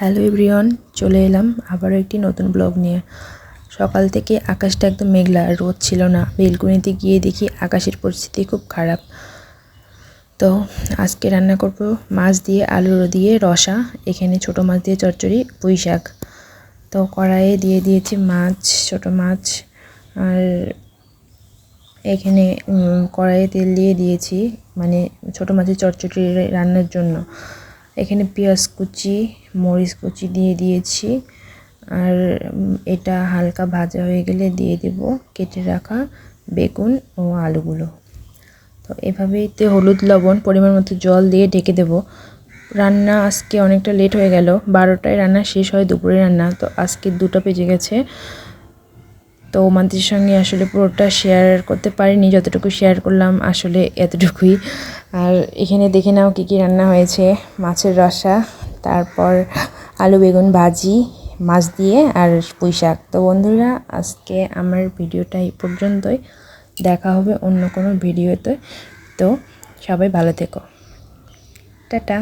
Hello everyone, চলে এলাম আবারও একটি নতুন ব্লগ নিয়ে। সকাল থেকে আকাশটা একদম মেঘলা, রোদ ছিল না। বেলকুনিতে গিয়ে দেখি আকাশের পরিস্থিতি খুব খারাপ। তো আজকে রান্না করব মাছ দিয়ে আলু দিয়ে রসা, এখানে ছোট মাছ দিয়ে চচ্চড়ি, পুঁই শাক। তো কড়াইয়ে দিয়ে দিয়েছি মাছ, ছোট মাছ, আর এখানে কড়াইয়ে তেল দিয়ে দিয়েছি মানে ছোট মাছের চচ্চড়ি রান্নার জন্য। এখানে পেঁয়াজ কুচি, মরিচ কুচি দিয়ে দিয়েছি। আর এটা হালকা ভাজা হয়ে গেলে দিয়ে দেব কেটে রাখা বেগুন ও আলুগুলো। তো এভাবেই তে হলুদ, লবণ, পরিমাণ মতো জল দিয়ে ঢেকে দেব। রান্না আজকে অনেকটা লেট হয়ে গেল, বারোটায় রান্না শেষ হয়, দুপুরে রান্না। তো আজকে দুটো বেজে গেছে। তো মান্তির সঙ্গে আসলে পুরোটা শেয়ার করতে পারিনি, যতটুকু শেয়ার করলাম আসলে এতটুকুই। আর এখানে দেখে নাও কী কী রান্না হয়েছে, মাছের রসা, তারপর আলু বেগুন ভাজি, মাছ দিয়ে আর পুঁই শাক। তো বন্ধুরা, আজকে আমার ভিডিওটা এই পর্যন্তই। দেখা হবে অন্য কোনো ভিডিওতে। তো সবাই ভালো থেকো। টাটা।